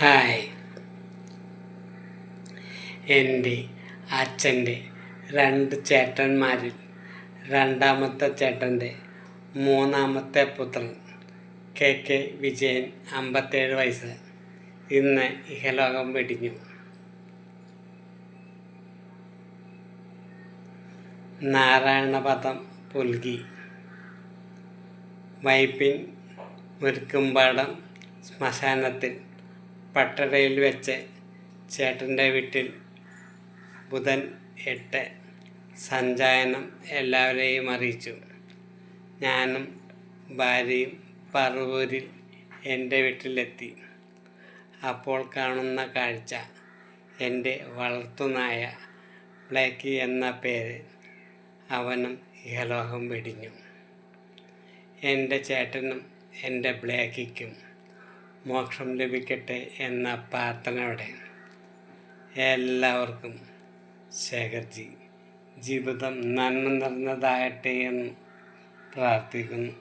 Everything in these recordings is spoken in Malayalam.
ഹായ്. എന്റെ അച്ഛന്റെ രണ്ട് ചേട്ടന്മാരിൽ രണ്ടാമത്തെ ചേട്ടന്റെ മൂന്നാമത്തെ പുത്രൻ കെ കെ വിജയൻ അമ്പത്തേഴ് വയസ്സ്. ഇന്ന് ഇഹലോകം വെടിഞ്ഞു. നാരായണപദം പുൽകി. വൈപ്പിൻ മുരുക്കുംപാടം ശ്മശാനത്തിൽ പട്ടടയിൽ വെച്ച് ചേട്ടന്റെ വീട്ടിൽ ബുധൻ എട്ട് സഞ്ചായനം എല്ലാവരെയും അറിയിച്ചു. ഞാനും ഭാര്യയും പറവൂരിൽ എന്റെ വീട്ടിലെത്തി. അപ്പോൾ കാണുന്ന കാഴ്ച എന്റെ വളർത്തുനായ ബ്ലാക്കി എന്ന പേര്. അവനും ഇഹലോഹം വെടിഞ്ഞു. എന്റെ ചേട്ടനും എന്റെ ബ്ലാക്കിക്കും. മോക്ഷം ലഭിക്കട്ടെ എന്ന പ്രാർത്ഥനയോടെ എല്ലാവർക്കും ശേഖർജി. ജീവിതം നന്മ നിറഞ്ഞതാകട്ടെ എന്ന് പ്രാർത്ഥിക്കുന്നു.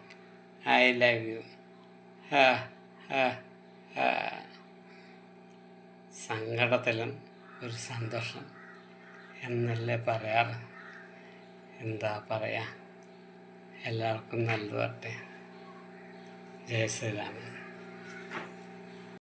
I love you. സങ്കടത്തിലും ഒരു സന്തോഷം എന്നല്ലേ പറയാറ്? എന്താ പറയാ? എല്ലാവർക്കും നല്ലത് വരട്ടെ ജയ ശ്രീരാമൻ.